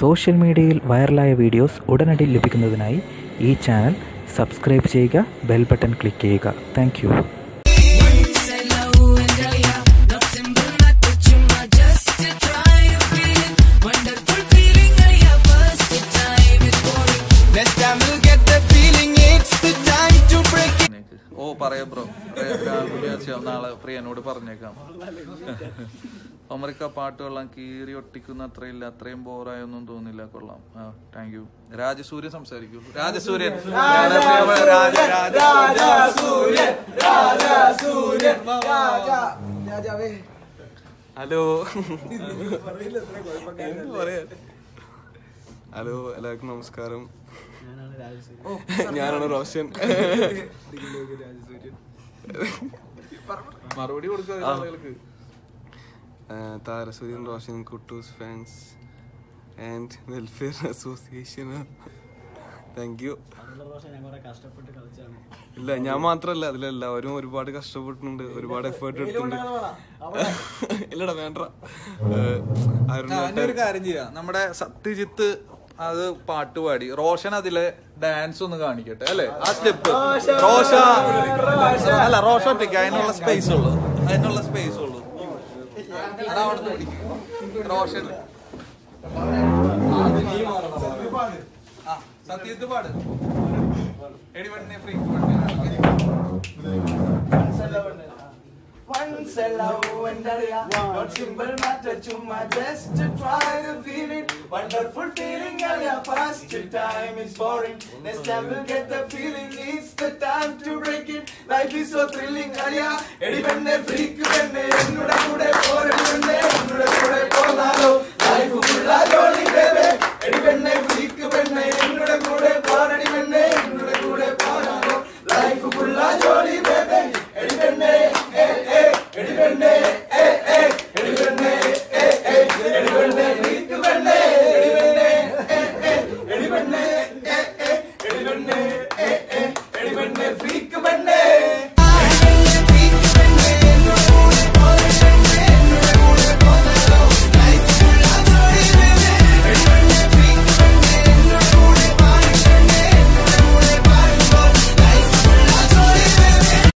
Social മീഡിയയിൽ വൈറലായ videos ഉടനടി ലഭിക്കുന്നതിനായി ഈ ചാനൽ സബ്സ്ക്രൈബ് ചെയ്യുക ബെൽ ബട്ടൺ ക്ലിക്ക് ചെയ്യുക. താങ്ക്. ഓ പറയാം ബ്രോ. നാളെ പ്രിയനോട് പറഞ്ഞേക്കാം. അമറിക്ക പാട്ട് കീറി ഒട്ടിക്കുന്ന അത്രയില്ല അത്രയും ബോറായൊന്നും തോന്നില്ല. കൊള്ളാം. ആ താങ്ക് യു രാജസൂര്യൻ സംസാരിക്കൂ. രാജസൂര്യൻ. രാജ രാജസൂര്യൻ ഹലോ. ഹലോ എല്ലാവർക്കും നമസ്കാരം. ഞാനാണ് റോഷൻ. മറുപടി കൊടുക്കുക ആളുകൾക്ക്. താരസൂര്യൻ Roshan Kuttoos fans and welfare association thank you ഇല്ല ഞാൻ മാത്രല്ല. അതിലെല്ലാവരും ഒരുപാട് കഷ്ടപ്പെട്ടിട്ടുണ്ട്. ഒരുപാട് എഫേർട്ട് എടുത്തിട്ടുണ്ട്. ഇല്ലടാ വേണ്ട. കാര്യം ചെയ്യാം. നമ്മുടെ സത്യജിത്ത് അത് പാട്ട് പാടി. റോഷൻ അതിലെ ഡാൻസ് ഒന്ന് കാണിക്കട്ടെ അല്ലെ? ആ സ്റ്റെപ്പ് റോഷ. അല്ല റോഷ ഒറ്റയ്ക്ക്. അതിനുള്ള സ്പേസ് ഉള്ളു. അതിനുള്ള സ്പേസ് ഉള്ളു. അതാവണത് പിടിക്ക്. റോഷൻ ആ സത്യജിത്ത് പാട്. എടി പെണ്ണെ simple matter, chumma just to try to feel it. Wonderful feeling, Alia, first time is boring. Next time we'll get the feeling, it's the time to break it. Life is so thrilling, Alia. Eddie Bende, freak Bende, Nuda Kude, Kore Bende,